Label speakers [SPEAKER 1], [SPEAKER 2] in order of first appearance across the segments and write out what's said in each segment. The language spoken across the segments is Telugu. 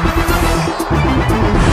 [SPEAKER 1] Música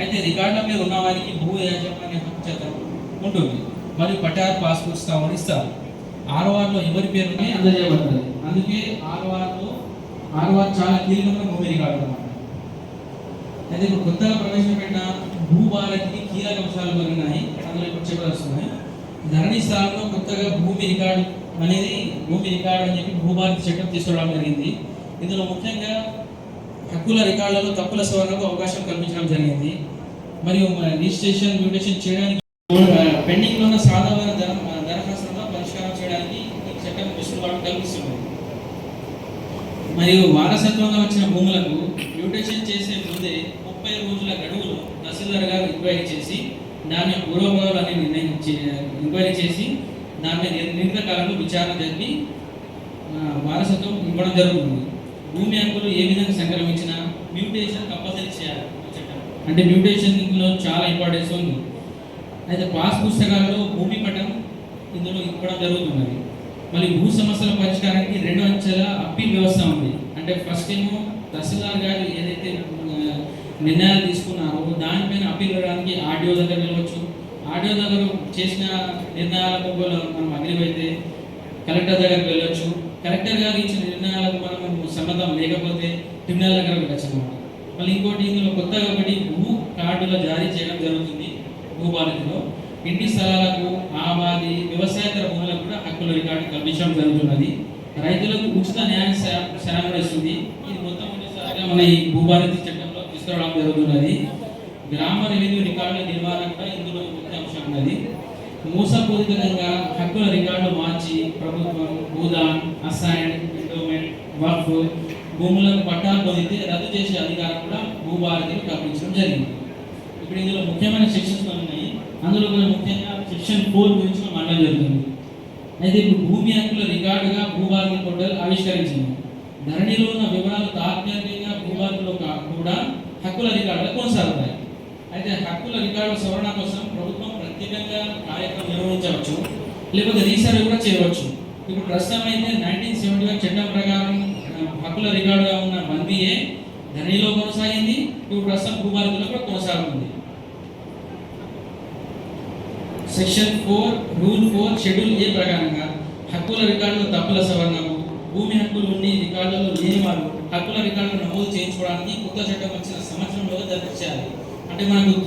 [SPEAKER 1] అయితే రికార్డుల మీద ఉన్న వారికి భూ యాజమాన్య హక్కు చట్టం ఉంటుంది. మరియు పట్టారు పాస్పోర్ట్ స్థావరం ఇస్తారు. ఆర్ఓఆర్లో ఎవరి పేరునే అందజేయబడుతుంది అందుకే ఆర్ఓఆర్లో ఆర్ఓఆర్ చాలా కీలకమైన భూమి రికార్డు అనమాట అయితే ఇప్పుడు కొత్తగా ప్రవేశపెట్టిన భూభారతికి కీలక అంశాలు కొన్ని ఉన్నాయి? అందులో ఇప్పుడు చెప్పదలుస్తున్నాయి ధరణి స్థానంలో కొత్తగా భూమి రికార్డు అనేది భూమి రికార్డు అని చెప్పి భూభారతి చట్టం తీసుకురావడం జరిగింది. ఇందులో ముఖ్యంగా హక్కుల రికార్డులలో తప్పుల సవరణకు అవకాశం కల్పించడం జరిగింది. మరియు మన రిజిస్ట్రేషన్ మ్యూటేషన్ చేయడానికి పెండింగ్లో ఉన్న సాధారణ ధర దరఖాస్తులను పరిష్కారం చేయడానికి చట్టం వెసులుబాటు కల్పిస్తుంది. మరియు వారసత్వంగా వచ్చిన భూములకు మ్యూటేషన్ చేసే ముందే ముప్పై రోజుల గడువులో తహసీల్దార్ గారు ఎంక్వైరీ చేసి దాని పూర్వభావాలు అని నిర్ణయించి ఎంక్వైరీ చేసి దాని మీద నిర్ణీత కాలంలో విచారణ జరిపి వారసత్వం ఇవ్వడం జరుగుతుంది. భూమి హక్కులు ఏ విధంగా సంక్రమించినా మ్యూటేషన్ కంపల్సరీ చేయాలి అంటే మ్యూటేషన్లో చాలా ఇంపార్టెన్స్ ఉంది. అయితే పాస్ పుస్తకాలలో భూమి పటం ఇందులో ఇవ్వడం జరుగుతున్నది. మళ్ళీ భూ సమస్యల పరిష్కారానికి రెండు అంచెల అప్పీల్ వ్యవస్థ ఉంది. అంటే ఫస్ట్ ఏమో తహసీల్దార్ గారు ఏదైతే నిర్ణయాలు తీసుకున్నారో దానిపైన అప్పీల్ ఇవ్వడానికి ఆర్డీఓ దగ్గర వెళ్ళవచ్చు ఆర్డీఓ దగ్గర చేసిన నిర్ణయాలకు ఒకవేళ మనం అగ్రివ్ అయితే కలెక్టర్ దగ్గరికి వెళ్ళొచ్చు. కలెక్టర్ గారు ఇచ్చిన నిర్ణయాలకు మనం సమ్మతం లేకపోతే ట్రిబ్యునల్ దగ్గర వెళ్ళచ్చు మళ్ళీ ఇంకోటి ఇందులో కొత్తగా ఒకటి భూ కార్డుల జారీ చేయడం జరుగుతుంది భూభారతిలో ఇంటి స్థలాలకు ఆబాది వ్యవసాయేతర భూములకు కూడా హక్కుల రికార్డు కల్పించడం జరుగుతున్నది. రైతులకు ఉచిత న్యాయ సేవలు ఇస్తుంది ఇది మొత్తం మొదటిసారిగా మన ఈ భూభారతి చట్టంలో తీసుకురావడం జరుగుతున్నది. గ్రామ రెవెన్యూ రికార్డుల నిర్వహణ కూడా ఇందులో ముఖ్య అంశం ఉన్నది. మోసపూరితంగా హక్కుల రికార్డు మార్చి ప్రభుత్వం భూదాన్ అసైన్ ఎండోమెంట్ వక్ఫ్ భూములను పట్టాలు పొందితే రద్దు చేసే అధికారం కూడా భూభారతికి కల్పించడం జరిగింది. ఇప్పుడు ఇందులో ముఖ్యమైన సెక్షన్స్ ఉన్నాయి. అందులో కూడా ముఖ్యంగా సెక్షన్ ఫోర్ గురించి మనం జరుగుతుంది. అయితే ఇప్పుడు భూమి హక్కుల రికార్డుగా భూభారతి పోర్టల్ ఆవిష్కరించింది. ధరణిలో ఉన్న వివరాలు తాత్కాలికంగా భూభారతిలో కూడా హక్కుల రికార్డులు కొనసాగుతాయి. అయితే హక్కుల రికార్డు సవరణ కోసం ప్రభుత్వం ప్రత్యేకంగా కార్యక్రమం నిర్వహించవచ్చు. లేకపోతే రీసర్వ్ కూడా చేయవచ్చు. ఇప్పుడు ప్రస్తుతం అయితే నైన్టీన్ సెవెంటీ వన్ చట్టం ప్రకారం హక్కుల రికార్డుగా ఉన్న వన్ ధనిలో కొనసాగింది. ఇప్పుడు ప్రస్తుతం భూభారతిలో కూడా కొనసాగుతుంది. Section four rule four schedule A ప్రకారంగా హక్కుల రికార్డులు తప్పుల సవరణకు భూమి హక్కులు ఉండి రికార్డులు లేని వారు హక్కుల రికార్డులు నమోదు చేయించుకోవడానికి కొత్త చట్టం వచ్చిన సంవత్సరంలో జరిపించాలి అంటే మనకు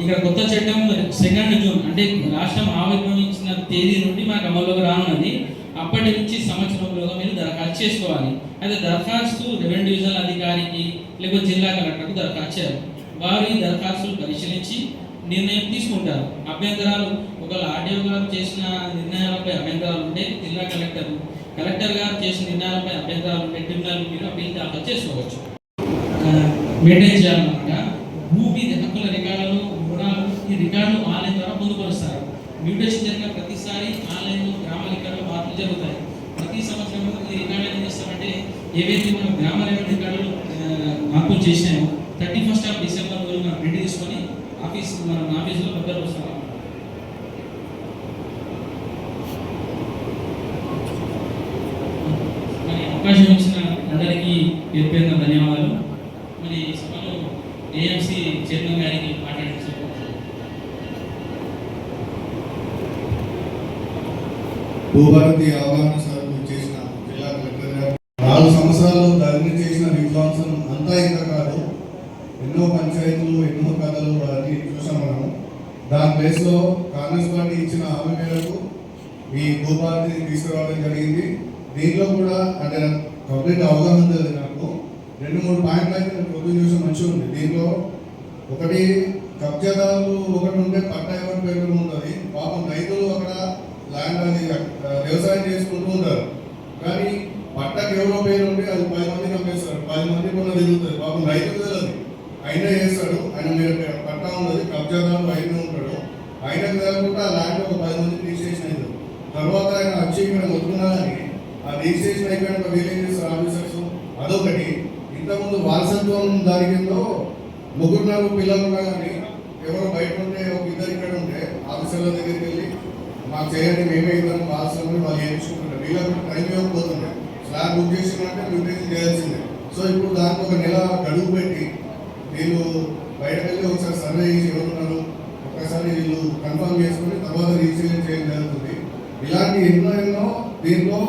[SPEAKER 1] ఇక్కడ కొత్త చట్టం సెకండ్ జూన్ అంటే రాష్ట్రం ఆవిర్భవించిన తేదీ నుండి మనకు అమల్లోకి రానున్నది. అప్పటి నుంచి సంవత్సరంలో మీరు దరఖాస్తు చేసుకోవాలి. అయితే దరఖాస్తు రెవెన్యూ డివిజనల్ అధికారికి లేకపోతే జిల్లా కలెక్టర్కు దరఖాస్తు చేయాలి. వారు ఈ దరఖాస్తులు పరిశీలించి నిర్ణయం తీసుకుంటారు. అభ్యంతరాలు ఒకవేళ ఆర్డీఓ గారు చేసిన నిర్ణయాలపై అభ్యంతరాలు ఉంటే జిల్లా కలెక్టర్ కలెక్టర్ గారు చేసిన నిర్ణయాలపై అభ్యంతరాలు ఉంటే ట్రిబ్యునల్ మీరు అప్పీల్ దాఖలు చేసుకోవచ్చు. మెయింటైన్ చేయాలన్నమాట భూమి హక్కుల రికార్డులు రుణాలు ఈ రికార్డులు ఆన్లైన్ ద్వారా పొందుపరుస్తారు మ్యూటేషన్ జరిగిన ప్రతిసారి ఆన్లైన్లో గ్రామ రికార్డులో మార్పులు జరుగుతాయి. ప్రతి సంవత్సరం ఈ రికార్డు ఏం చేస్తామంటే ఏవైతే మనం గ్రామ రెవెన్యూ రికార్డులు మార్పులు చేసినాయో థర్టీ ఫస్ట్ ఆఫ్ డిసెంబర్ రోజు మనం ప్రింట్ తీసుకొని ఆఫీస్ మన ఆఫీస్లో పెద్దలు వస్తాం. అవకాశం ఇచ్చిన అందరికీ పేరు పేరున ధన్యవాదాలు. మరి సభలో ఏఎంసీ చైర్మన్ గారికి మాట్లాడించారు
[SPEAKER 2] భూభారతి అవగాహన సభకు చేసిన జిల్లా కలెక్టర్ గారు. నాలుగు సంవత్సరాలు దాన్ని చేసిన విధ్వంసం అంతా ఇంకా కాదు. ఎన్నో పంచాయతీలు ఎన్నో కథలు అన్ని చూసాం మనం. దాని ప్లేస్లో కాంగ్రెస్ పార్టీ ఇచ్చిన హామీ మేరకు ఈ భూభారతిని తీసుకురావడం జరిగింది. దీంట్లో కూడా అంటే కంప్లీట్ అవగాహన లేదు నాకు. రెండు మూడు పాయింట్లు అయితే నేను పొద్దున్న చూసి మంచిగా ఉంది. దీంట్లో ఒకటి కబ్జాదారులు ఒకటి ఉంటే పట్టా ఎవరి పేరు ఉంటుంది. పాపం ల్యాండ్ వ్యవసాయం చేసుకుంటూ ఉంటారు. కానీ పట్టకి ఎవరో పేరు ఉంటే అది పది మందికి అమ్మేస్తారు పది మంది కూడా తిరుగుతుంది పాపం రైతు తెలియదు అయినా చేస్తాడు. ఆయన మీద పట్టా ఉన్నది. కబ్జాదారులు అయినా ఉంటాడు. ఆయనకు కాకుండా ఆ ల్యాండ్ ఒక పది మందికి రిజిస్ట్రేషన్ అయింది తర్వాత ఆయన వచ్చి ఇక్కడ మొత్తుకున్నా కానీ ఆ రిజిస్ట్రేషన్ అయిపోయిన వీలేం చేస్తారు ఆఫీసర్స్ అదొకటి. ఇంతకుముందు వారసత్వం దానికిందో ముగ్గురు నాలుగు పిల్లలు కానీ ఎవరో బయట ఉంటే ఒక ఇద్దరు ఇక్కడ ఉంటే ఆఫీసర్ల దగ్గరికి వెళ్ళి మాకు చేయండి మేమే ఇద్దరం వారసులని వాళ్ళు చేయించుకుంటారు వీళ్ళకి టైం ఇవ్వకపోతున్నాయి స్లాబ్ బుక్ చేసినట్టే మ్యూటేషన్ చేయాల్సిందే. సో ఇప్పుడు దానికి ఒక నెల గడువు పెట్టి వీళ్ళు బయటకు వెళ్ళి ఒకసారి సర్వే చేసి ఎవరున్నారు? ఒకసారి వీళ్ళు కన్ఫర్మ్ చేసుకుని తర్వాత రిజిస్ట్రేషన్ చేయడం జరుగుతుంది. ఇలాంటి ఎన్నో ఎన్నో దీంట్లో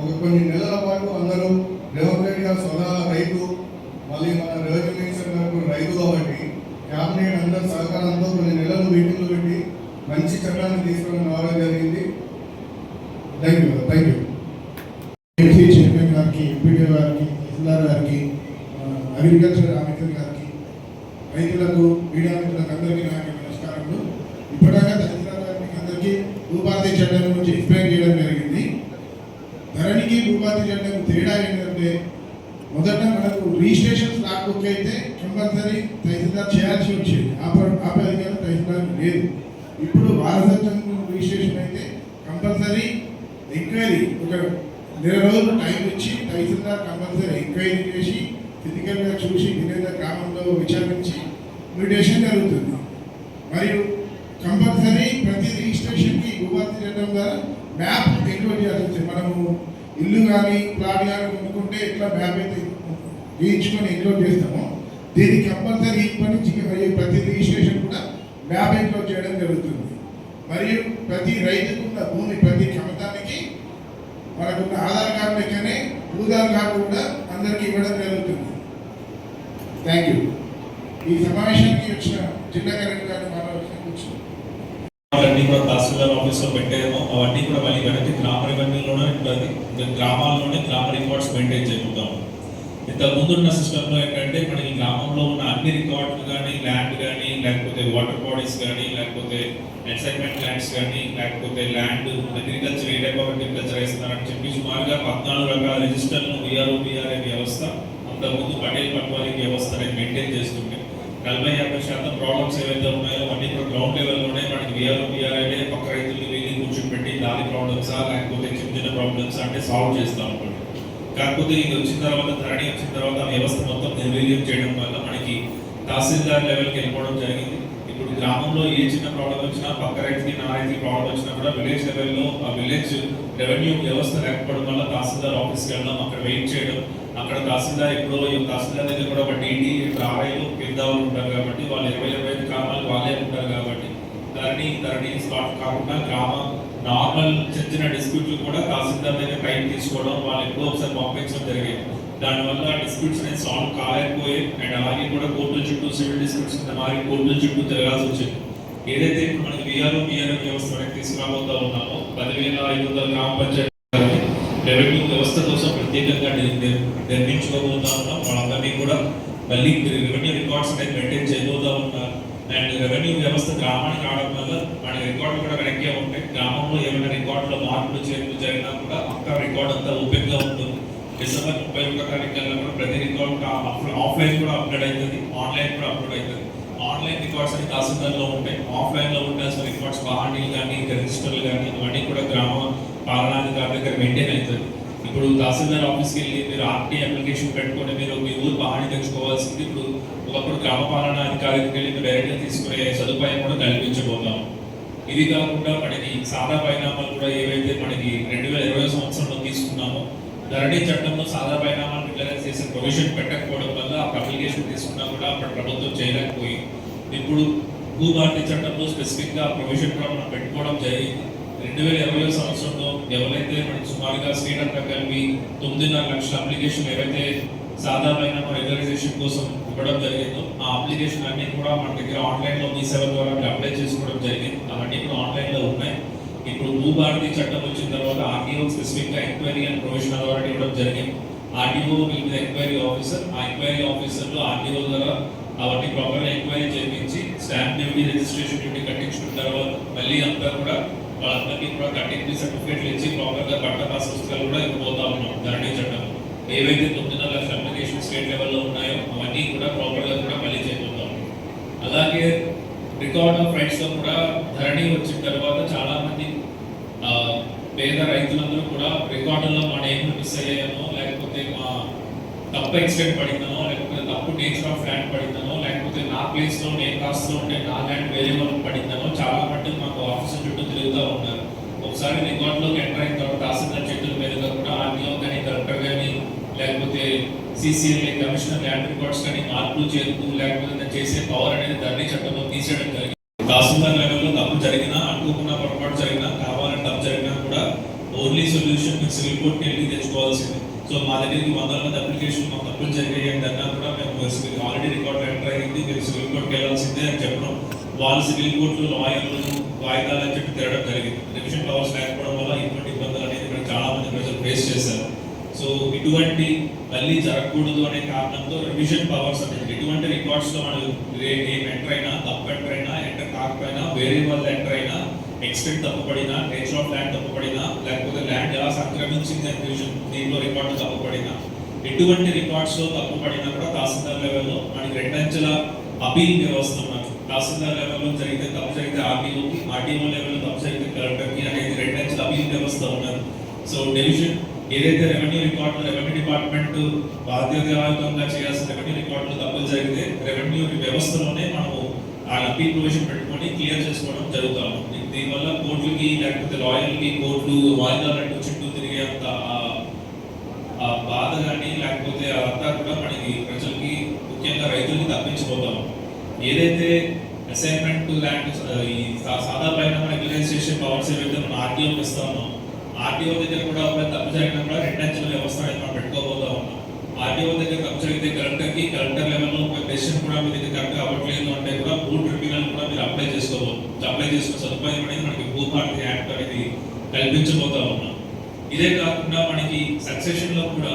[SPEAKER 2] ఒక కొన్ని నెలల పాటు అందరూ రేవంత్ రెడ్డి స్వతహా రైతు మళ్ళీ మన రెవెన్యూ మినిస్టర్ గారు రైతు కాబట్టి క్యాబినెట్ అందరి సహకారంతో కొన్ని నెలలు మీటింగ్లు పెట్టి మంచి చట్టాన్ని తీసుకొని రావడం జరిగింది thank you thank you
[SPEAKER 3] MC chairman గారికి ఎంపీడీ గారికి తహసీల్దార్ గారికి అగ్రికల్చర్ ఆఫీసర్ గారికి రైతులకు మీడియా మిత్రులకు అందరికీ నా నమస్కారములు ఇప్పటిదాకా తహసీల్దార్ గారికి అందరికీ భూపాతి చట్టం గురించి ఎక్స్ప్లెయిన్ చేయడం జరిగింది ధరణికి భూపాతి చట్టం తేడా ఏంటంటే మొదట మనకు రిజిస్ట్రేషన్ స్లాట్ బుక్ అయితే కంపల్సరీ తహసీల్దార్ చేయాల్సి వచ్చింది ఆ ఆపే అధికారం తహసీల్దార్ లేదు ఇప్పుడు వారసత్వం రిజిస్ట్రేషన్ అయితే కంపల్సరీ ఎంక్వైరీ. ఒక నెల రోజులు టైం ఇచ్చి తహసీల్దార్ కంపల్సరీ ఎంక్వైరీ చేసి ఫిజికల్గా చూసి వినేద గ్రామంలో విచారించి మ్యూటేషన్ జరుగుతుంది. మరియు కంపల్సరీ ప్రతి రిజిస్ట్రేషన్కి భూభారతి చేయడం ద్వారా మ్యాప్ ఎన్రోల్ చేయాల్సి మనము ఇల్లు కానీ ప్లాట్ కానీ కొనుక్కుంటే ఎట్లా మ్యాప్ అయితే వేయించుకొని ఎన్రోల్ చేస్తామో దీనికి కంపల్సరీ ఇప్పటి నుంచి ప్రతి రిజిస్ట్రేషన్ కూడా మ్యాపింగ్లో చేయడం జరుగుతుంది. మరియు ప్రతి రైతుకున్న భూమి ప్రతి క్షమతానికి మనకున్న ఆధార్ కార్డు లెక్కనే భూధార్ కార్డు కూడా అందరికీ ఇవ్వడం జరుగుతుంది. థ్యాంక్ యూ ఈ సమావేశానికి వచ్చిన జిల్లా కలెక్టర్ గారిని మాట్లాడాల్సిన
[SPEAKER 4] అవన్నీ కూడా తహసీల్దార్ ఆఫీస్లో పెట్టేమో అవన్నీ కూడా మళ్ళీ కడితే గ్రామ రెవెన్యూలోనే ఉంటుంది. ఇంకా గ్రామాల్లోనే గ్రామ రికార్డ్స్ మెయింటైన్ చేయగలుగుతాము ఇంతకు ముందున్న సిస్టంలో ఏంటంటే మనకి గ్రామంలో ఉన్న అన్ని రికార్డులు కానీ ల్యాండ్ లేకపోతే వాటర్ బాడీస్ కానీ లేకపోతే ఎక్సైట్మెంట్ ల్యాండ్స్ కానీ లేకపోతే land agriculture A type of agriculture వేస్తున్నారని చెప్పి సుమారుగా పద్నాలుగు రకాల రిజిస్టర్లు బీఆర్ఓ బీఆర్ఏ వ్యవస్థ అంతకుముందు పటేల్ పట్వారీ వ్యవస్థ అనేది మెయింటైన్ చేస్తుంటే నలభై యాభై శాతం ప్రాబ్లమ్స్ ఏవైతే ఉన్నాయో అన్ని కూడా గ్రౌండ్ లెవెల్లోనే మనకి బీఆర్ఓ బీఆర్ఏ పక్క రైతులు వీళ్ళు కూర్చోబెట్టి దాని ప్రాబ్లమ్సా లేకపోతే చిన్న చిన్న ప్రాబ్లమ్స్ అంటే సాల్వ్ చేస్తాం అనుకోండి కాకపోతే ఇది వచ్చిన తర్వాత ధరణి వచ్చిన తర్వాత వ్యవస్థ మొత్తం నిర్వీర్యం చేయడం వల్ల మనకి తహసీల్దార్ లెవెల్కి వెళ్ళిపోవడం జరిగింది. ఇప్పుడు గ్రామంలో ఏ చిన్న ప్రాబ్లం వచ్చినా పక్క రైతుకి నా రైతుకి ప్రాబ్లం వచ్చినా కూడా విలేజ్ లెవెల్లో ఆ విలేజ్ రెవెన్యూ వ్యవస్థ లేకపోవడం వల్ల తహసీల్దార్ ఆఫీస్కి వెళ్ళడం అక్కడ వెయిట్ చేయడం అక్కడ తహసీల్దార్ ఎప్పుడో ఈ తహసీల్దార్ దగ్గర కూడా ఒక డీటీ రాయలు పెద్ద వాళ్ళు ఉంటారు కాబట్టి వాళ్ళు ఇరవై ఇరవై ఐదు గ్రామాలు వాళ్ళే ఉంటారు కాబట్టి ధరణి ధరణి స్పాట్ కాకుండా గ్రామ నార్మల్ చిన్న చిన్న డిస్ప్యూట్లు కూడా తహసీల్దార్ దగ్గర టైం తీసుకోవడం వాళ్ళు ఎప్పుడో ఒకసారి పంపించడం జరిగింది. దానివల్ల డిస్ప్యూట్స్ అనేది సాల్వ్ కాలేకపోయాయి అండ్ అలాగే కూడా కోర్టుల చుట్టూ సివిల్ డిస్ప్యూట్స్ కింద మారి కోర్టుల చుట్టూ తిరగాల్సి వచ్చింది. ఏదైతే ఇప్పుడు మనకి విఆర్ఓ బిఆర్ఓ వ్యవస్థ మనకి తీసుకురాబోతా ఉన్నామో పదివేల ఐదు వందల గ్రామ పంచాయతీ రెవెన్యూ వ్యవస్థ కోసం ప్రత్యేకంగా నిర్మించుకోబోతా ఉన్నాం. వాళ్ళందరినీ కూడా మళ్ళీ రెవెన్యూ రికార్డ్స్ అనేది మెయింటైన్ చేయబోతా ఉన్నారు. అండ్ రెవెన్యూ వ్యవస్థ గ్రామానికి రావడం వల్ల మన రికార్డులు కూడా వెనక్కి ఉంటాయి గ్రామంలో ఏమైనా రికార్డులో మార్పులు చేర్పులు జరిగినా కూడా అక్క రికార్డ్ అంతా ఓపెన్గా ఉంటుంది డిసెంబర్ ముప్పై ఒకటో తారీఖు కల్లా కూడా ప్రతి రికార్డ్ ఆఫ్లైన్ కూడా అప్లోడ్ అవుతుంది ఆన్లైన్ కూడా అప్లోడ్ అవుతుంది. ఆన్లైన్ రికార్డ్స్ అని తహసీల్దార్లో ఉంటాయి. ఆఫ్లైన్లో ఉంటే అసలు రికార్డ్స్ బాండీలు కానీ రిజిస్టర్లు కానీ ఇవన్నీ కూడా గ్రామ పాలనాధికారి దగ్గర మెయింటైన్ అవుతుంది. ఇప్పుడు తహసీల్దార్ ఆఫీస్కి వెళ్ళి మీరు ఆర్టీ అప్లికేషన్ పెట్టుకొని మీరు మీ ఊరు బాండి తెచ్చుకోవాల్సింది ఇప్పుడు ఒకప్పుడు గ్రామ పాలనా అధికారికి వెళ్ళి మీరు డైరెక్ట్గా తీసుకునే సదుపాయం కూడా కల్పించబోతాం ఇది కాకుండా మనకి సాదా పరిణామాలు కూడా ఏవైతే మనకి రెండు వేల ఇరవై సంవత్సరంలో తీసుకున్నామో ధరణి చట్టంలో సాదా పరిణామాలు డిక్లరేట్ చేసే ప్రొవిజన్ పెట్టకపోవడం వల్ల ఆ అప్లికేషన్ తీసుకున్నా కూడా అప్పుడు ప్రభుత్వం చేయలేకపోయింది ఇప్పుడు భూభారతి చట్టంలో స్పెసిఫిక్గా ఆ ప్రొవిజన్ కూడా మనం పెట్టుకోవడం జరిగింది. రెండు వేల ఇరవై సంవత్సరంలో ఎవరైతే మనం సుమారుగా శ్రీలంక కలిపి తొమ్మిదిన్నర లక్షల అప్లికేషన్ ఏవైతే సాధారణ రెగ్యులరైజేషన్ కోసం ఇవ్వడం జరిగిందో ఆ అప్లికేషన్ అన్ని కూడా మన దగ్గర ఆన్లైన్లో మీ సేవ ద్వారా అప్లై చేసుకోవడం జరిగింది. అవన్నీ కూడా ఆన్లైన్లో ఇప్పుడు భూభారతి చట్టం వచ్చిన తర్వాత ఆర్టీఓ స్పెసిఫిక్గా ఎంక్వైరీ అండ్ ప్రొవిజన్ అథారిటీ ఇవ్వడం జరిగింది. RTO will be enquiry officer ఆ ఎంక్వైరీ ఆఫీసర్లో ఆర్టీఓ ద్వారా అవన్నీ ప్రాపర్గా ఎంక్వైరీ చేయించి స్టాంప్ డ్యూటీ రిజిస్ట్రేషన్ డ్యూటీ కట్టించుకున్న తర్వాత మళ్ళీ అంతా కూడా వాళ్ళందరికీ కూడా కట్టించి సర్టిఫికేట్లు ఇచ్చి ప్రాపర్గా పట్ట పాస్ పుస్తకాలు కూడా ఇవ్వబోతా ఉన్నాం ధరణి చట్టం. ఏవైతే తొమ్మిదిన్నర లక్షల అప్లికేషన్ స్టేట్ లెవెల్లో ఉన్నాయో అవన్నీ కూడా ప్రాపర్గా కూడా మళ్ళీ చేయబోతాం అలాగే రికార్డ్ ఆఫ్ రైట్స్లో కూడా ధరణి వచ్చిన తర్వాత చాలామంది పేద రైతులందరూ కూడా రికార్డుల్లో మన నేమ్ మిస్ అయ్యామో లేకపోతే మా తప్పు ఎక్స్టెంట్ పడిందనో లేకపోతే తప్పు నేచర్ ఆఫ్ ల్యాండ్ పడిందనో లేకపోతే నా ప్లేస్లో నేను కాస్ట్లో ఉంటే నా ల్యాండ్ వేరే వాళ్ళకి పడిందనో చాలా మట్టుకు మాకు ఆఫీసర్ చుట్టూ తిరుగుతూ ఉన్నారు. ఒకసారి రికార్డులోకి ఎంటర్ అయిన తర్వాత తహసీల్దార్ చెట్టుల మీదుగా కూడా ఆర్టీఓ కానీ కలెక్టర్ కానీ లేకపోతే సిసిఎల్ఏ కమిషనర్ ల్యాండ్ రికార్డ్స్ కానీ మార్పులు చేరుతూ లేకపోతే చేసే పవర్ అనేది ధరణి చట్టంలో తీసేయడం జరిగింది. తహసీల్దార్ లెవెల్లో తప్పు జరిగినా అనుకోకుండా పొరపాటు జరిగినా కావాలని తప్పు జరిగినా కూడా ఓన్లీ సొల్యూషన్ మీకు సివిల్ కోర్ట్కి వెళ్ళి తెచ్చుకోవాల్సింది సో మా దగ్గరికి వందల మంది అప్లికేషన్ మా తప్పులు జరిగాయి అని అన్నా కూడా మేము ఆల్రెడీ రికార్డ్ ఎంటర్ అయ్యింది మీరు సివిల్ కోర్ట్కి వెళ్ళాల్సిందే అని చెప్పడం వాళ్ళు సివిల్ కోర్టు లాయర్లు వాయిదాలు అని చెప్పి తిరగడం జరిగింది. రివిజన్ పవర్స్ లేకపోవడం వల్ల ఇటువంటి ఇబ్బందులు అనేది ఇక్కడ చాలా మంది ప్రజలు ఫేస్ చేశారు. సో ఇటువంటి మళ్ళీ జరగకూడదు అనే కారణంతో రివిజన్ పవర్స్ అనేది ఇటువంటి రికార్డ్స్లో మనం ఏం ఎంటర్ అయినా తప్పు ఎంటర్ అయినా ఎంటర్ కాకపోయినా వేరే వాళ్ళు ఎంటర్ అయినా ఎక్స్టెంట్ తప్పుపడినా నేచర్ ఆఫ్ ల్యాండ్ తప్పుపడినా లేకపోతే సంక్రమించింది అనే విషయం దీంట్లో రికార్డు తప్పుపడినా. ఎటువంటి రికార్డ్స్ తప్పు తప్పుపడినా కూడా తహసీల్దార్ లెవెల్లో మనకి రెండంచెల అపీల్ వ్యవస్థ మనకి తహసీల్దార్ లెవెల్లో జరిగితే తప్పు జరిగితే ఆర్టీఓకి ఆర్టీఓ లెవెల్లో తప్పు జరిగితే కలెక్టర్కి అనేది రెండంచెల అపీల్ వ్యవస్థ ఉన్నది. సో డివిజన్ ఏదైతే రెవెన్యూ రికార్డులు రెవెన్యూ డిపార్ట్మెంట్ బాధ్యతాయుతంగా చేయాల్సిన రెవెన్యూ రికార్డులు తప్పులు జరిగితే రెవెన్యూ వ్యవస్థలోనే మనము ఆ అపీల్ ప్రొవిజన్ పెట్టుకొని క్లియర్ చేసుకోవడం జరుగుతాము దీనివల్ల కోర్టులకి లేకపోతే లాయర్లకి కోర్టు వాయిదాలంటూ చుట్టూ తిరిగేంత ఆ- బాధ కానీ లేకపోతే అదంతా కూడా మనకి ప్రజలకి ముఖ్యంగా రైతులకి తప్పించిపోతాం. ఏదైతే అసైన్మెంట్ ల్యాండ్ ఈ సాధారణ సాదా పైన రెగ్యులైజేషన్ పవర్స్ ఏవైతే మనం ఆర్టీఓకి ఇస్తామో ఆర్టీఓ దగ్గర కూడా ఒకవేళ తప్పు జరిగినా కూడా రెండంచెల వ్యవస్థ అనేది మనం పెట్టుకోబోతా ఉన్నాం. ఆర్టీఓ దగ్గర తప్పు జరిగితే కలెక్టర్కి కలెక్టర్ లెవెల్లో ఒక డెసిషన్ కూడా మీ దగ్గర కరెక్ట్ అవ్వట్లేదు అంటే కూడా భూ ట్రిబ్యునల్ కూడా మీరు అప్లై చేసుకోవచ్చు అప్లై చేసుకున్న సదుపాయం అనేది మనకి భూభారతి యాక్ట్ అనేది కల్పించబోతా ఉన్నాం. ఇదే కాకుండా మనకి సక్సెషన్లో కూడా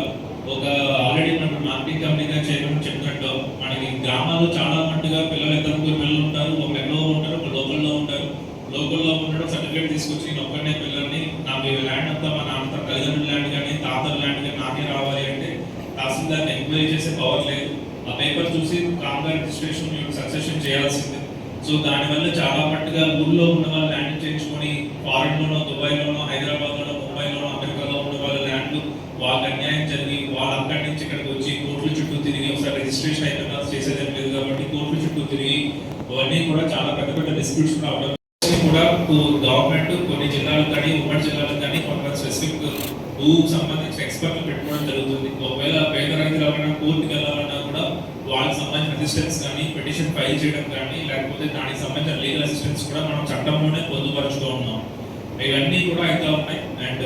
[SPEAKER 4] ఒక ఆల్రెడీ మనం మార్కెట్ కంపెనీగా చేయడం చెప్పినట్టు మనకి గ్రామాల్లో చాలా మట్టుగా పిల్లలు ఇద్దరు ముగ్గురు పిల్లలు ఉంటారు. ఒక ఎన్నో ఉంటారు ఒక లోకల్లో ఉంటారు. లోకల్లో ఉండడం సర్టిఫికేట్ తీసుకొచ్చి నేను ఒక్కనే పిల్లల్ని నాకు ల్యాండ్ అంతా మా నాన్న తల్లిదండ్రుల ల్యాండ్ కానీ తాతల ల్యాండ్ కానీ నాకే రావాలి అంటే తహసీల్దార్ని ఎంక్వైరీ చేసే పవర్ లేదు. ఆ పేపర్ చూసి కామ్గా రిజిస్ట్రేషన్ సక్సెషన్ చేయాల్సిందే. సో దానివల్ల చాలా మట్టుగా ఊళ్ళో ఉన్న వాళ్ళు ల్యాండ్ చేయించుకొని ఫారెన్ దుబాయ్లోనో హైదరాబాద్లోనో ముంబైలోనో అమెరికాలో ఉన్న వాళ్ళ ల్యాండ్లు వాళ్ళకి అన్యాయం జరిగి వాళ్ళు అక్కడి నుంచి ఇక్కడికి వచ్చి కోర్టుల చుట్టూ తిరిగి ఒకసారి రిజిస్ట్రేషన్ అయిపోయినా చేసేదేం లేదు కాబట్టి కోర్టుల చుట్టూ తిరిగి అవన్నీ కూడా చాలా పెద్ద పెద్ద డిస్ప్యూట్స్ రావడం. కూడా గవర్నమెంట్ కొన్ని జిల్లాలకు కానీ ఉమ్మడి జిల్లాలకు కానీ కొంత స్పెసిఫిక్ భూ సంబంధించిన ఎక్స్పర్ట్లు పెట్టుకోవడం జరుగుతుంది. ఒకవేళ పేద రైతులు ఎవరైనా కోర్టుకి వెళ్ళాలన్నా సంబంధించిన అసిస్టెన్స్ కానీ పిటిషన్ ఫైల్ చేయడం కానీ లేకపోతే దానికి సంబంధించిన లీగల్ అసిస్టెన్స్ కూడా మనం చట్టంలోనే పొందుపరుచుతూ ఉన్నాం. ఇవన్నీ కూడా అయితే ఉన్నాయి. అండ్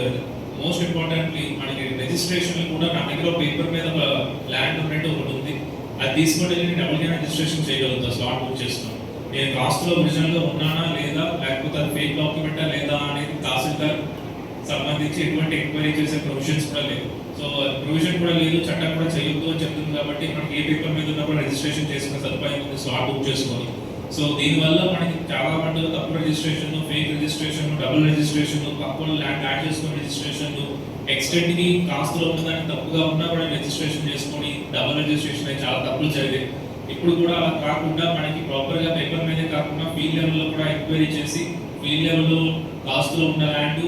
[SPEAKER 4] మోస్ట్ ఇంపార్టెంట్లీ మనకి రిజిస్ట్రేషన్ కూడా నా దగ్గర పేపర్ మీద ఒక ల్యాండ్ ఉన్నట్టు ఒకటి ఉంది. అది తీసుకొని వెళ్ళి డబుల్ రిజిస్ట్రేషన్ చేయగలుగుతా స్లాట్ బుక్ చేస్తాను నేను కాస్ట్లో ఒరిజినల్గా ఉన్నానా లేదా లేకపోతే అది ఫేక్ డాక్యుమెంటా లేదా అనేది తహసీల్దార్ సంబంధించి ఎటువంటి ఎంక్వైరీ చేసే ప్రొవిజన్స్ కూడా లేవు. సో ప్రొవిజన్ కూడా లేదు చట్టం కూడా చేయొద్దు అని చెప్తుంది కాబట్టి మనకి ఏ పేపర్ మీద ఉన్నా కూడా రిజిస్ట్రేషన్ చేసుకునే సదుపాయం ఉంది స్లాట్ బుక్ చేసుకొని సో దీనివల్ల మనకి చాలా మటుకు తప్పు registration fake registration double registration పక్కన ల్యాండ్ యాడ్ చేసుకుని రిజిస్ట్రేషన్ ఎక్స్టెంట్కి కాస్ట్ ఉన్నదానికి తప్పుగా ఉన్నా కూడా రిజిస్ట్రేషన్ చేసుకొని డబుల్ రిజిస్ట్రేషన్ అయి చాలా తప్పులు జరిగాయి. ఇప్పుడు కూడా అలా కాకుండా మనకి ప్రాపర్గా పేపర్ మీదే కాకుండా ఫీల్డ్ లెవెల్లో కూడా ఎంక్వైరీ చేసి ఫీల్డ్ లెవెల్లో కాస్ట్ ఉన్న ల్యాండ్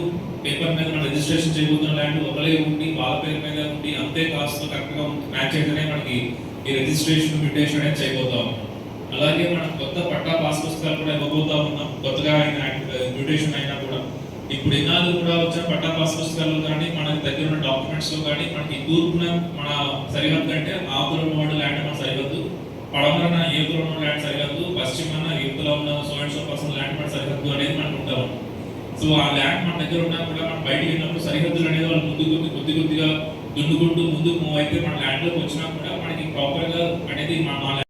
[SPEAKER 4] పేపర్ మీద మనం రిజిస్ట్రేషన్ చేయబోతున్న ల్యాండ్ ఒకలే ఉండి వాళ్ళ పేరు మీద ఉండి అంతే కాస్ట్ కరెక్ట్గా మ్యాచ్ అయితేనే మనకి ఈ రిజిస్ట్రేషన్ మ్యూటేషన్ అనేది చేయబోతాం. అలాగే మనం కొత్త పట్టా పాస్ పుస్తకాలు కూడా ఇవ్వబోతా ఉన్నాం. కొత్తగా అయిన మ్యూటేషన్ అయినా కూడా. ఇప్పుడు ఎన్నాళ్ళు కూడా వచ్చిన పట్టా పాస్ పుస్తకాలు కానీ మన దగ్గర ఉన్న డాక్యుమెంట్స్లో కానీ మనకి తూర్పున మన సరిహద్దు అంటే ఆకుల మోడల్ ల్యాండ్ మన సరిహద్దు పడమరన ఏపులో ఉన్న ల్యాండ్ సరిహద్దు పశ్చిమాన యువతలో ఉన్న so and so person land మన సరిహద్దు అనేది మనకు ఉంటాం సో ఆ ల్యాండ్ మన దగ్గర ఉన్నా కూడా మనం బయట వెళ్ళినప్పుడు సరిహద్దులు అనేది వాళ్ళు ముందు కొద్ది కొద్ది కొద్దిగా దున్నుకుంటూ ముందుకు మూవ్ అయితే మన ల్యాండ్లోకి వచ్చినా కూడా మనకి ప్రాపర్గా అనేది మా